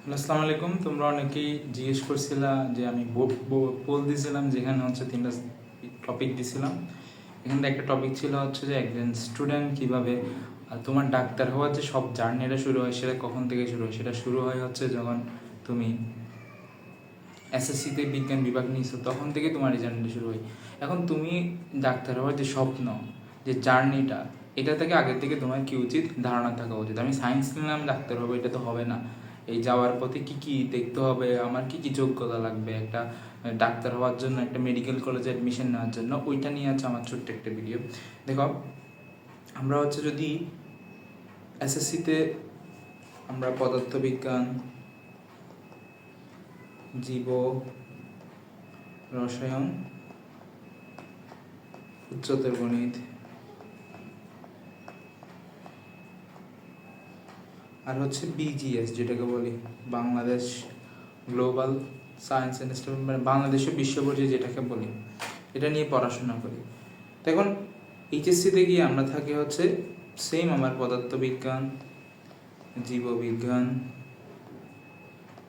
আসসালামু আলাইকুম। তোমরা অনেকেই জিজ্ঞেস করছিলা যে আমি পোল দিয়েছিলাম যেখানে হচ্ছে তিনটা টপিক দিছিলাম। এখানে একটা টপিক ছিল হচ্ছে যে একজন স্টুডেন্ট কীভাবে তোমার ডাক্তার হওয়ার যে সব জার্নিটা শুরু হয়, সেটা কখন থেকে শুরু হয়? সেটা শুরু হয় হচ্ছে যখন তুমি এসএসসিতে বিজ্ঞান বিভাগ নিয়েছো, তখন থেকে তোমার এই জার্নিটা শুরু হয়। এখন তুমি ডাক্তার হওয়ার যে স্বপ্ন, যে জার্নিটা এটা থেকে আগের থেকে তোমার কি উচিত? ধারণা থাকা উচিত। আমি সায়েন্স নিলাম, ডাক্তার হব, এটা তো হবে না। এই যাওয়ার পথে কি কি দেখতে হবে? আমার কি কি যোগ্যতা লাগবে? একটা ডাক্তার হওয়ার জন্য, একটা মেডিকেল কলেজে অ্যাডমিশন নেওয়ার জন্য, ওইটা নিয়ে আছে আমার ছোট্ট একটা ভিডিও দেখো, আমরা হচ্ছে যদি এসএসসিতে আমরা পদার্থবিজ্ঞান, জীব, রসায়ন, উচ্চতর গণিত আর হচ্ছে বিজিএস যেটাকে বলি, বাংলাদেশ গ্লোবাল সায়েন্স ইনস্টিটিউট মানে বাংলাদেশের বিশ্ব পর্যায়ে যেটাকে বলি, এটা নিয়ে পড়াশোনা করি তো এখন এইচএসসিতে গিয়ে আমরা থাকি হচ্ছে সেম আমার পদার্থবিজ্ঞান, জীববিজ্ঞান,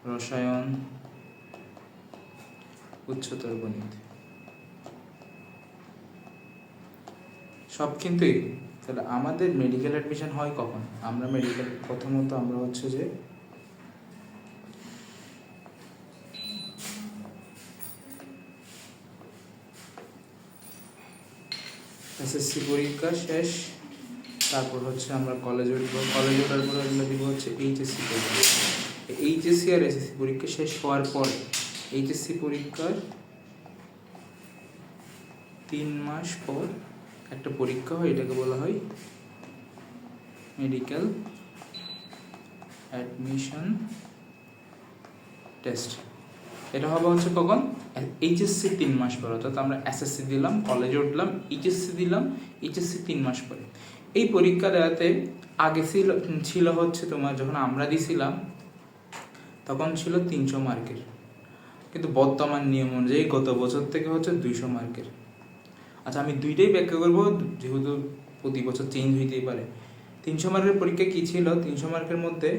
রসায়ন, উচ্চতর গণিত সব কিন্তু। তাহলে আমাদের মেডিকেল অ্যাডমিশন হয় কখন? আমরা মেডিকেল প্রথমত আমরা হচ্ছে যে এসএসসি পরীক্ষা শেষ, তারপর হচ্ছে আমরা কলেজে উঠবো কলেজে ওঠার পরে আমরা দিব হচ্ছে এইচএসসি পরীক্ষা। এইচএসসি আর এসএসসি পরীক্ষা শেষ হওয়ার পরে এইচএসসি পরীক্ষার তিন মাস পর একটা পরীক্ষা হয়, এটাকে বলা হয় মেডিকেল অ্যাডমিশন টেস্ট এটা হবে হচ্ছে কখন? এইচএসসি তিন মাস পর, অর্থাৎ আমরা এসএসসি দিলাম কলেজে উঠলাম এইচএসসি দিলাম এইচএসসি তিন মাস পরে। এই পরীক্ষা দেওয়াতে আগে ছিল ছিল হচ্ছে তোমার যখন আমরা দিছিলাম, তখন ছিল তিনশো মার্কের। কিন্তু বর্তমান নিয়ম অনুযায়ী গত বছর থেকে হচ্ছে দুইশো মার্কের। আচ্ছা আমি দুইটাই ব্যাখ্যা করব, যেহেতু প্রতি বছর চেঞ্জ হইতেই পারে। তিনশো মার্কের পরীক্ষা কি ছিল? তিনশো মার্কের মধ্যে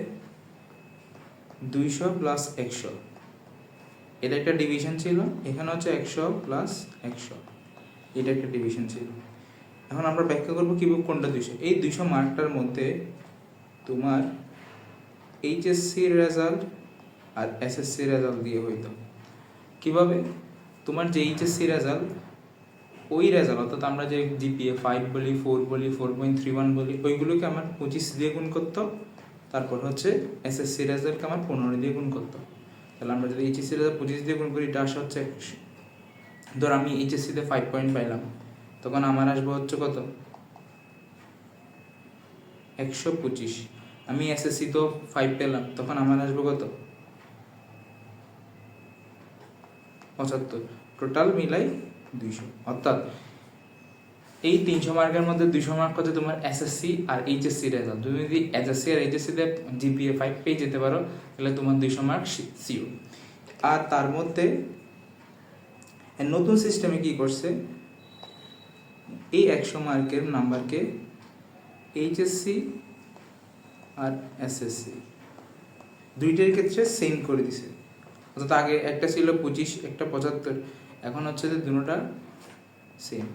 দুইশো প্লাস একশো। এটা একটা ডিভিশন ছিল, এখানে হচ্ছে একশো প্লাস একশো। এটা একটা ডিভিশন ছিল। এখন আমরা ব্যাখ্যা করব কীভাবে কোনটা দুইশো? এই দুইশো মার্কটার মধ্যে তোমার এইচএসসির রেজাল্ট আর এসএসসি রেজাল্ট দিয়ে হইতো। কীভাবে? তোমার যে এইচএসসি রেজাল্ট ওই রেজাল্ট অর্থাৎ আমরা যে জিপিএ ফাইভ বলি ফোর বলি ফোর পয়েন্ট থ্রি ওয়ান বলি, ওইগুলোকে আমার পঁচিশ দিয়ে গুণ করতো, তারপর হচ্ছে এসএসসি রেজাল্টকে আমার পনেরো দিয়ে গুণ করতো। তাহলে আমরা যদি এইচএসসি রেজাল্ট পঁচিশ দিয়ে গুণ করি, এটা আসা হচ্ছে ধর আমি এইচএসসিতে ফাইভ পয়েন্ট পাইলাম, তখন আমার আসব হচ্ছে কত? একশো পঁচিশ। আমি এসএসসি তো ফাইভ পেলাম, তখন আমার আসব কত? পঁচাত্তর। টোটাল মিলাই দুইশো। অর্থাৎ এই তিনশো মার্কের মধ্যে দুইশো মার্ক হচ্ছে তোমার এসএসসি আর এইচএসসি রেজাল্ট তুমি যদি এসএসসি আর এইচএসসিতে জিপিএ ফাইভ পেয়ে যেতে পারো, তাহলে তোমার দুইশো মার্ক সিও আর তার মধ্যে নতুন সিস্টেমে কি করছে? এই একশো মার্কের নাম্বারকে এইচএসসি আর এসএসসি দুইটার ক্ষেত্রে সেম করে দিছে। অর্থাৎ আগে একটা ছিল পঁচিশ, একটা পঁচাত্তর। এখন হচ্ছে যে দুটোটা সেম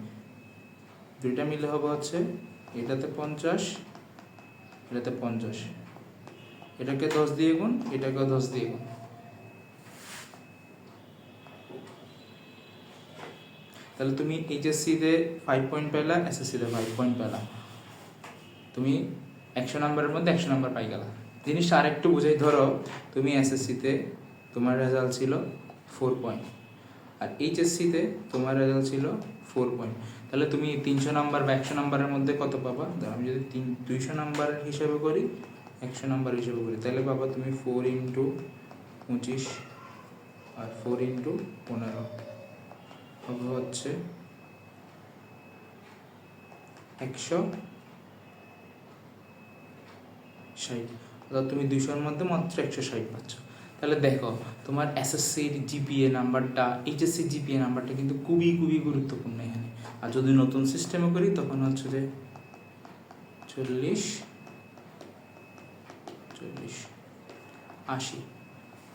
দুইটা মিলে হবে হচ্ছে এটাতে পঞ্চাশ এটাতে পঞ্চাশ। এটাকে দশ দিয়ে গুণ, এটাকেও দশ দিয়ে গুণ। তাহলে তুমি এইচএসসিতে ফাইভ পয়েন্ট পেলা এসএসসিতে ফাইভ পয়েন্ট পেলা। তুমি একশো নম্বরের মধ্যে একশো নাম্বার পাই গেলা। জিনিসটা আরেকটু বুঝাই ধরো, তুমি এসএসসিতে তোমার রেজাল্ট ছিল ফোর পয়েন্ট আর এইচএসসিতে তোমার রেজাল্ট ছিল ফোর পয়েন্ট তাহলে তুমি তিনশো নাম্বার বা একশো নাম্বারের মধ্যে কত পাবা? আমি যদি তিন দুইশো নাম্বার হিসেবে করি, একশো নাম্বার হিসেবে করি, তাহলে পাবা তুমি ফোর ইন্টু পঁচিশ আর ফোর ইন্টু পনেরো। হবে হচ্ছে একশো ষাট। অর্থাৎ তুমি দুইশোর মধ্যে মাত্র একশো ষাট পাচ্ছ। তাহলে দেখো, তোমার এসএসসির জিপিএ নাম্বারটা এইচএসসি জিপিএ নাম্বারটা কিন্তু খুবই খুবই গুরুত্বপূর্ণ এখানে। আর যদি নতুন সিস্টেমে করি, তখন হচ্ছে যে চল্লিশ চল্লিশ, আশি।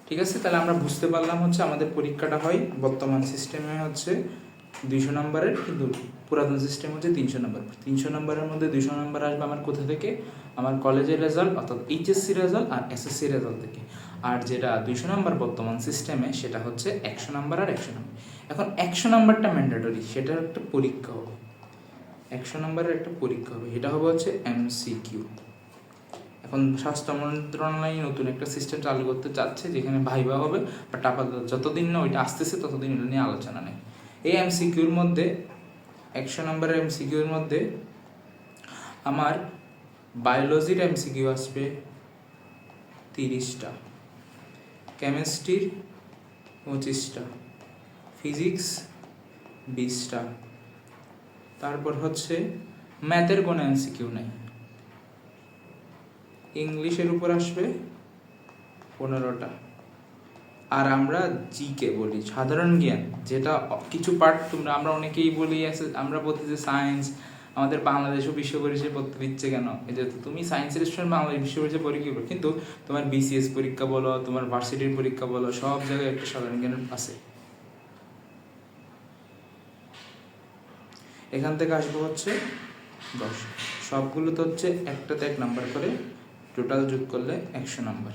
ঠিক আছে? তাহলে আমরা বুঝতে পারলাম হচ্ছে আমাদের পরীক্ষাটা হয়, বর্তমান সিস্টেমে হচ্ছে দুইশো নম্বরের কিন্তু পুরাতন সিস্টেম হচ্ছে তিনশো নম্বর। তিনশো নম্বরের মধ্যে দুইশো নম্বর আসবে আমার কোথা থেকে? আমার কলেজের রেজাল্ট অর্থাৎ এইচএসসি রেজাল্ট আর এসএসসি রেজাল্ট থেকে। আর যেটা দুইশো নাম্বার বর্তমান সিস্টেমে সেটা হচ্ছে একশো নাম্বার আর একশো নম্বর। এখন একশো নাম্বারটা ম্যান্ডেটরি সেটার একটা পরীক্ষা হবে। একশো নম্বরের একটা পরীক্ষা হবে এটা হবে হচ্ছে এমসিকিউ এখন স্বাস্থ্য মন্ত্রণালয় নতুন একটা সিস্টেম চালু করতে চাচ্ছে, যেখানে ভাইবা হবে বা টাকা যতদিন না ওইটা আসতেছে, ততদিন এটা নিয়ে আলোচনা নেই। এই এমসিকিউর মধ্যে, একশো নম্বরের এমসিকিউর মধ্যে আমার বায়োলজির এমসিকিউ আসবে তিরিশটা। কেমিস্ট্রির পঁচিশটা ফিজিক্স বিশটা। তারপর হচ্ছে ম্যাথের কোনো এমসিকিউ নেই। ইংলিশের উপর আসবে পনেরোটা। আর আমরা জিকে বলি, সাধারণ জ্ঞান, যেটা কিছু পার্ট তোমরা, আমরা অনেকেই বলি, আমরা বলতে যে সায়েন্স আমাদের বাংলাদেশও বিশ্ব পরিচয় পড়তে দিচ্ছে কেন? এই যে তুমি সায়েন্সের স্টুডেন্ট বাংলাদেশ বিশ্ব পরিচয় পরীক্ষা করো কিন্তু তোমার বিসিএস পরীক্ষা বলো, তোমার ভার্সিটির পরীক্ষা বলো, সব জায়গায় একটা সাধারণ জ্ঞান আছে। এখান থেকে আসব হচ্ছে দশ। সবগুলো তো হচ্ছে একটাতে এক নাম্বার করে টোটাল যোগ করলে একশো নাম্বার।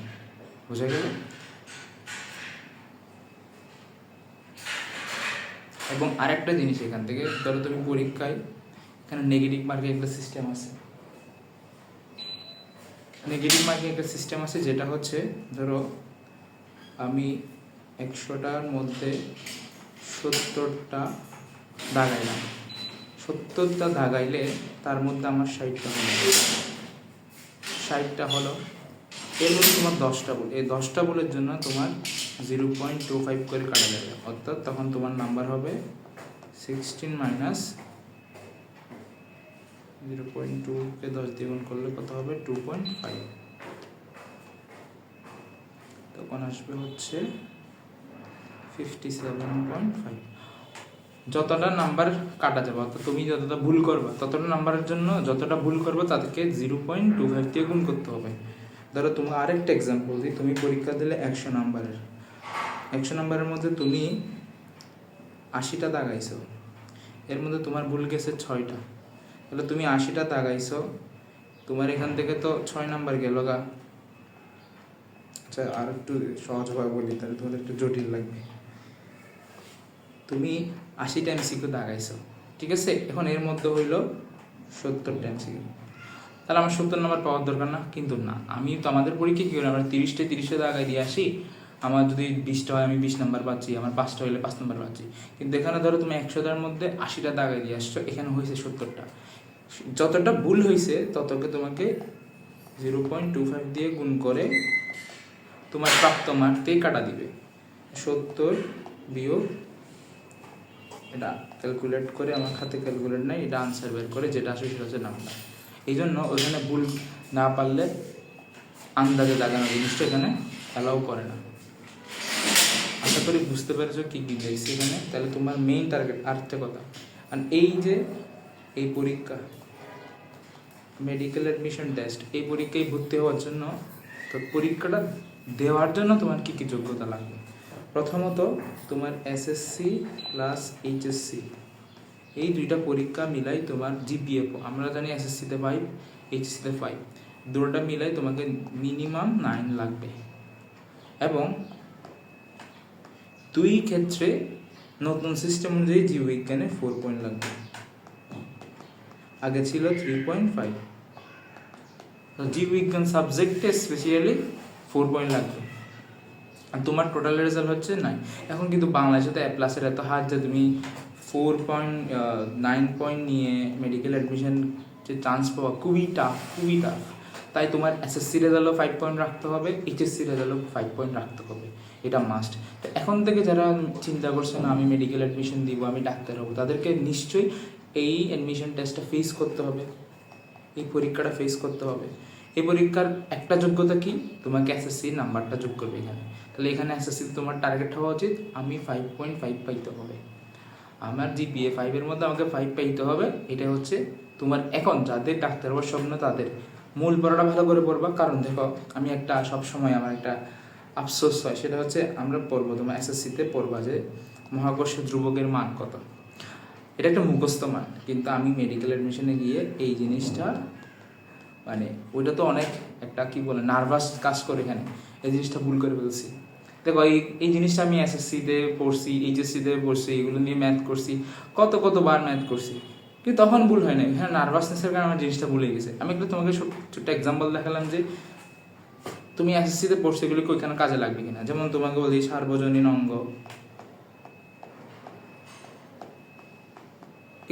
বোঝা গেল? এবং আরেকটা জিনিস এখান থেকে, ধরো তুমি পরীক্ষায় এখানে নেগেটিভ মার্কের একটা সিস্টেম আছে। নেগেটিভ মার্কের একটা সিস্টেম আছে যেটা হচ্ছে, ধরো, আমি একশোটার মধ্যে সত্তরটা দাগাইলাম। সত্তরটা দাগাইলে তার মধ্যে আমার ষাটটা হলো। ষাটটা হলো, এর মধ্যে তোমার দশটা বল এই দশটা বলের জন্য তোমার জিরো পয়েন্ট টু ফাইভ করে কাটা যাবে। অর্থাৎ তখন তোমার নাম্বার হবে সিক্সটিন মাইনাস জিরো পয়েন্ট টুকে দশ দ্বিগুণ করলে কত হবে? Two point five. তখন আসবে হচ্ছে ফিফটি সেভেন পয়েন্ট ফাইভ। যতটা নাম্বার কাটা যাবে, অর্থাৎ তুমি যতটা ভুল করবে, ততটা নাম্বারের জন্য যতটা ভুল করবে, তাদেরকে জিরো পয়েন্ট টু ফাইভ দিয়ে গুণ করতে হবে। ধরো তোমার আরেকটা এক্সাম্পল দিই তুমি পরীক্ষা দিলে একশো নাম্বারের। একশো নাম্বারের মধ্যে তুমি আশিটা দাগাইছো। এর মধ্যে তোমার ভুল গেছে ছয়টা। তাহলে তুমি আশিটা দাগাইছো তোমার এখান থেকে তো ছয় নাম্বার গেল গা। আচ্ছা আর একটু সহজভাবে বলি, তাহলে তোমার একটু জটিল লাগবে। তুমি আশিটা এমসিকিউ দাগাইছো ঠিক আছে? এখন এর মধ্যে হইল সত্তরটা এমসিকিউ তাহলে আমার সত্তর নাম্বার পাওয়ার দরকার না, কিন্তু না, আমি তো আমাদের পরীক্ষা কী করি? আমরা তিরিশটা তিরিশটা দাগায় দিয়ে আসি। আমার যদি বিশটা হয়, আমি বিশ নাম্বার পাচ্ছি, আমার পাঁচটা হলে পাঁচ নাম্বার পাচ্ছি। কিন্তু এখানে ধরো তুমি একশোটার মধ্যে আশিটা দাগায় দিয়ে আসছো, এখানে হয়েছে সত্তরটা। যতটা ভুল হয়েছে ততকে তোমাকে জিরো পয়েন্ট টু ফাইভ দিয়ে গুণ করে তোমার প্রাপ্ত মার্কতেই কাটা দিবে। সত্তর বিয়োগ, এটা ক্যালকুলেট করে, আমার খাতে ক্যালকুলেট নাই, এটা আনসার বের করে, যেটা আসবে সেটা হচ্ছে নাম্বার এই জন্য ওইখানে ভুল না পারলে আন্দাজে লাগানো জিনিসটা এখানে অ্যালাউ করে না। আশা করি বুঝতে পেরেছ কী কী দেখছি এখানে। তাহলে তোমার মেইন টার্গেট আরেকটা কথা আর এই যে, এই পরীক্ষা মেডিকেল অ্যাডমিশন টেস্ট এই পরীক্ষায় ভর্তি হওয়ার জন্য, তো পরীক্ষাটা দেওয়ার জন্য তোমার কী কী যোগ্যতা লাগবে? প্রথমত, তোমার এসএসসি প্লাস এইচএসসি এই দুইটা পরীক্ষা মিলাই তোমার জিপিএ আমরা জানি এসএসসিতে ফাইভ এইচএসসিতে ফাইভ দুটোটা মিলাই তোমাকে মিনিমাম নাইন লাগবে। এবং দুই ক্ষেত্রে নতুন সিস্টেম অনুযায়ী জীববিজ্ঞানে ফোর পয়েন্ট লাগবে। আগে ছিল থ্রি পয়েন্ট ফাইভ জীববিজ্ঞান সাবজেক্টে স্পেশালি ফোর পয়েন্ট লাগবে। আর তোমার টোটাল রেজাল্ট হচ্ছে নাই এখন কিন্তু বাংলাদেশে তো প্লাসের এত হার যে তুমি ফোর পয়েন্ট নাইন পয়েন্ট নিয়ে মেডিকেল অ্যাডমিশন যে চান্স পাওয়া খুবই টাফ খুবই টাফ তাই তোমার এসএসসি রেজাল্টও ফাইভ পয়েন্ট রাখতে হবে এইচএসসি রেজাল্টও ফাইভ পয়েন্ট রাখতে হবে। এটা মাস্ট তো এখন থেকে যারা চিন্তা করছে, না, আমি মেডিকেল অ্যাডমিশন দিব, আমি ডাক্তার হব, তাদেরকে নিশ্চয়ই এই অ্যাডমিশন টেস্টটা ফেস করতে হবে। এই পরীক্ষাটা ফেস করতে হবে। এই পরীক্ষার একটা যোগ্যতা কি? তোমাকে এসএসসি নাম্বারটা যোগ করবে এখানে। তাহলে এখানে এসএসসি তোমার টার্গেট হওয়া উচিত, আমি ফাইভ পয়েন্ট ফাইভ পাইতে হবে। আমার জিপিএ ফাইভের মধ্যে আমাকে ফাইভ পাইতে হবে এটা হচ্ছে তোমার এখন যাদের ডাক্তার হওয়ার স্বপ্ন তাদের। মূল পড়াটা ভালো করে পড়বা। কারণ দেখো, আমি একটা সব সময় আমার একটা আফসোস হয়, সেটা হচ্ছে আমরা পড়ব, তোমার এসএসসিতে পড়বা যে মহাকর্ষ ধ্রুবকের মান কত। এটা একটা মুখস্থ মান, কিন্তু আমি মেডিকেল অ্যাডমিশনে গিয়ে এই জিনিসটা মানে ওইটা তো অনেক একটা কি বলে নার্ভাস কাজ করে এখানে। এই জিনিসটা ভুল করে ফেলছি। দেখো, এই এই জিনিসটা আমি এসএসসিতে পড়ছি এইচএসসিতে পড়ছি, এগুলো নিয়ে ম্যাথ করছি, কত কতবার ম্যাথ করছি। কিন্তু তখন ভুল হয় না হ্যাঁ নার্ভাসনেসের কারণে আমার জিনিসটা ভুলে গেছে। আমি একটু তোমাকে ছোট, ছোট্ট এক্সাম্পল দেখালাম যে, তুমি এসএসসিতে পড়ছো, এগুলো ওইখানে কাজে লাগবে কিনা? যেমন তোমাকে বলি সার্বজনীন অঙ্গ।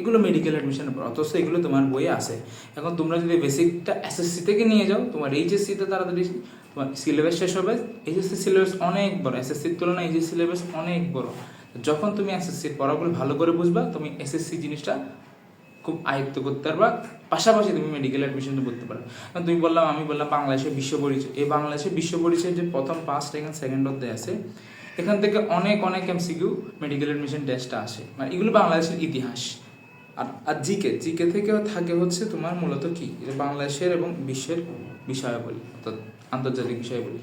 এগুলো মেডিকেল অ্যাডমিশনের পর অথচ এগুলো তোমার বইয়ে আছে। এখন তোমরা যদি বেসিকটা এসএসসি থেকে নিয়ে যাও, তোমার এইচএসসিতে তাড়াতাড়ি তোমার সিলেবাস শেষ হবে। এইচএসসি সিলেবাস অনেক বড় এসএসসির তুলনায় এইচএসসি সিলেবাস অনেক বড়। যখন তুমি এসএসসির পড়াগুলো ভালো করে বুঝবা, তুমি এসএসসি জিনিসটা খুব আয়ত্ত করতে পারবা। পাশাপাশি তুমি মেডিকেল অ্যাডমিশন করতে পারো। কারণ তুমি বললাম, আমি বললাম বাংলাদেশের বিশ্ব পরিচয়। এই বাংলাদেশের বিশ্ব পরিচয় যে প্রথম ফার্স্ট এখানে সেকেন্ড অধ্যায় আছে, এখান থেকে অনেক অনেক এমসিকিউ মেডিকেল অ্যাডমিশন টেস্টটা আসে। মানে এগুলো বাংলাদেশের ইতিহাস। আর আর জিকে জিকে থেকেও থাকে হচ্ছে তোমার মূলত কি? বাংলাদেশের এবং বিশ্বের বিষয়াবলী, অর্থাৎ আন্তর্জাতিক বিষয়াবলী।